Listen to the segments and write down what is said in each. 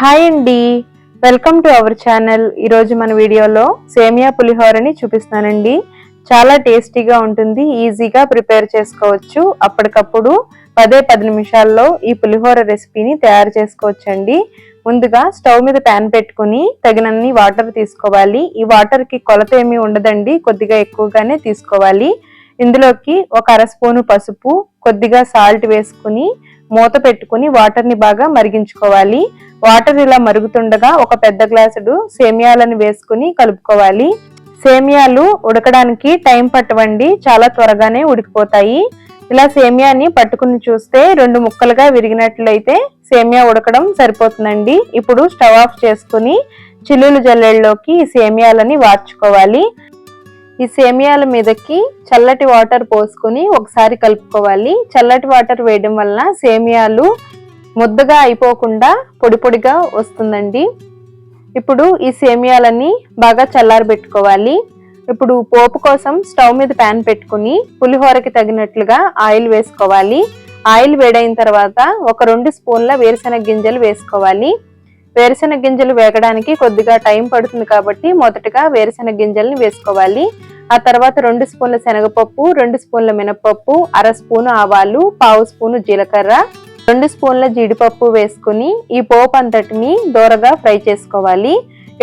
Hi అండి. Welcome to our channel. ఈరోజు మన వీడియోలో సేమియా పులిహోరని చూపిస్తానండి చాలా టేస్టీగా ఉంటుంది ఈజీగా ప్రిపేర్ చేసుకోవచ్చు. అప్పటికప్పుడు పదే పది నిమిషాల్లో ఈ పులిహోర రెసిపీని తయారు చేసుకోవచ్చండి. ముందుగా స్టవ్ మీద ప్యాన్ పెట్టుకుని తగినన్ని వాటర్ తీసుకోవాలి. ఈ వాటర్కి కొలత ఏమీ ఉండదండి కొద్దిగా ఎక్కువగానే తీసుకోవాలి. ఇందులోకి ఒక అర స్పూను పసుపు కొద్దిగా సాల్ట్ వేసుకుని మూత పెట్టుకుని వాటర్ని బాగా మరిగించుకోవాలి. వాటర్ ఇలా మరుగుతుండగా ఒక పెద్ద గ్లాసుడు సేమియాలను వేసుకుని కలుపుకోవాలి. సేమియాలు ఉడకడానికి టైం పట్టవండి చాలా త్వరగానే ఉడికిపోతాయి. ఇలా సేమియాని పట్టుకుని చూస్తే రెండు ముక్కలుగా విరిగినట్లయితే సేమియా ఉడకడం సరిపోతుందండి. ఇప్పుడు స్టవ్ ఆఫ్ చేసుకుని చిల్లులు జల్లెల్లోకి ఈ సేమియాలని వార్చుకోవాలి. ఈ సేమియాల మీదకి చల్లటి వాటర్ పోసుకొని ఒకసారి కలుపుకోవాలి. చల్లటి వాటర్ వేయడం వలన సేమియాలు ముద్దగా అయిపోకుండా పొడి పొడిగా వస్తుందండి. ఇప్పుడు ఈ సేమియాలన్నీ బాగా చల్లారబెట్టుకోవాలి. ఇప్పుడు పోపు కోసం స్టవ్ మీద ప్యాన్ పెట్టుకుని పులిహోరకి తగినట్లుగా ఆయిల్ వేసుకోవాలి. ఆయిల్ వేడైన తర్వాత ఒక రెండు స్పూన్ల వేరుశెనగ గింజలు వేసుకోవాలి. వేరుశెనగ గింజలు వేగడానికి కొద్దిగా టైం పడుతుంది కాబట్టి మొదటగా వేరుశెనగ గింజల్ని వేసుకోవాలి. ఆ తర్వాత రెండు స్పూన్ల శనగపప్పు రెండు స్పూన్ల మినపప్పు అర స్పూను ఆవాలు పావు స్పూను జీలకర్ర రెండు స్పూన్ల జీడిపప్పు వేసుకుని ఈ పోపు అంతటిని దూరగా ఫ్రై చేసుకోవాలి.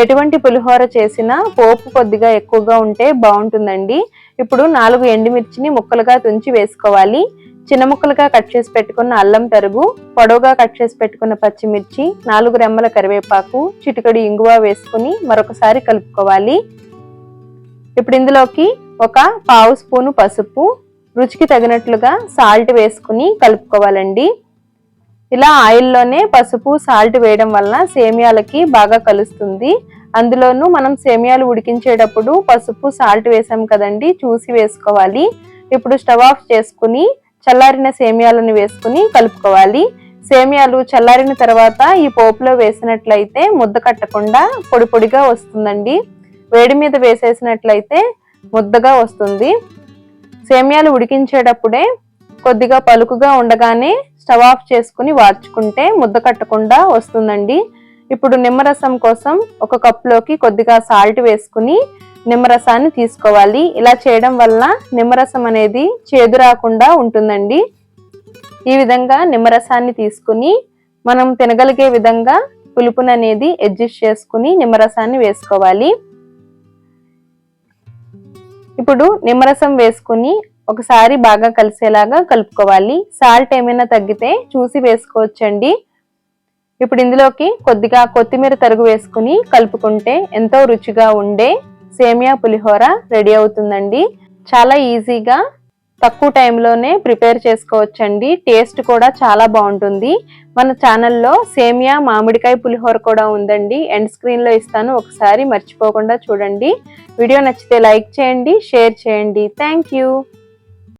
ఎటువంటి పులిహోర చేసినా పోపు కొద్దిగా ఎక్కువగా ఉంటే బాగుంటుందండి. ఇప్పుడు నాలుగు ఎండుమిర్చిని ముక్కలుగా తుంచి వేసుకోవాలి. చిన్న ముక్కలుగా కట్ చేసి పెట్టుకున్న అల్లం తరుగు పొడవుగా కట్ చేసి పెట్టుకున్న పచ్చిమిర్చి నాలుగు రెమ్మల కరివేపాకు చిటికడి ఇంగువ వేసుకుని మరొకసారి కలుపుకోవాలి. ఇప్పుడు ఇందులోకి ఒక పావు స్పూను పసుపు రుచికి తగినట్లుగా సాల్ట్ వేసుకుని కలుపుకోవాలండి. ఇలా ఆయిల్లోనే పసుపు సాల్ట్ వేయడం వలన సేమియాలకి బాగా కలుస్తుంది. అందులోనూ మనం సేమియాలు ఉడికించేటప్పుడు పసుపు సాల్ట్ వేసాం కదండి చూసి వేసుకోవాలి. ఇప్పుడు స్టవ్ ఆఫ్ చేసుకుని చల్లారిన సేమియాలను వేసుకుని కలుపుకోవాలి. సేమియాలు చల్లారిన తర్వాత ఈ పోపులో వేసినట్లయితే ముద్ద కట్టకుండా పొడి పొడిగా వస్తుందండి. వేడి మీద వేసేసినట్లయితే ముద్దగా వస్తుంది. సేమియాలు ఉడికించేటప్పుడే కొద్దిగా పలుకుగా ఉండగానే స్టవ్ ఆఫ్ చేసుకుని వార్చుకుంటే ముద్ద కట్టకుండా వస్తుందండి. ఇప్పుడు నిమ్మరసం కోసం ఒక కప్లోకి కొద్దిగా సాల్ట్ వేసుకుని నిమ్మరసాన్ని తీసుకోవాలి. ఇలా చేయడం వల్ల నిమ్మరసం అనేది చేదు రాకుండా ఉంటుందండి. ఈ విధంగా నిమ్మరసాన్ని తీసుకుని మనం తినగలిగే విధంగా పులుపుని అనేది అడ్జస్ట్ చేసుకుని నిమ్మరసాన్ని వేసుకోవాలి. ఇప్పుడు నిమ్మరసం వేసుకుని ఒకసారి బాగా కలిసేలాగా కలుపుకోవాలి. సాల్ట్ ఏమైనా తగ్గితే చూసి వేసుకోవచ్చండి. ఇప్పుడు ఇందులోకి కొద్దిగా కొత్తిమీర తరుగు వేసుకుని కలుపుకుంటే ఎంతో రుచిగా ఉండే సేమియా పులిహోర రెడీ అవుతుందండి. చాలా ఈజీగా తక్కువ టైంలోనే ప్రిపేర్ చేసుకోవచ్చండి. టేస్ట్ కూడా చాలా బాగుంటుంది. మన ఛానల్లో సేమియా మామిడికాయ పులిహోర కూడా ఉందండి. ఎండ్ స్క్రీన్లో ఇస్తాను. ఒకసారి మర్చిపోకుండా చూడండి. వీడియో నచ్చితే లైక్ చేయండి షేర్ చేయండి. Thank you.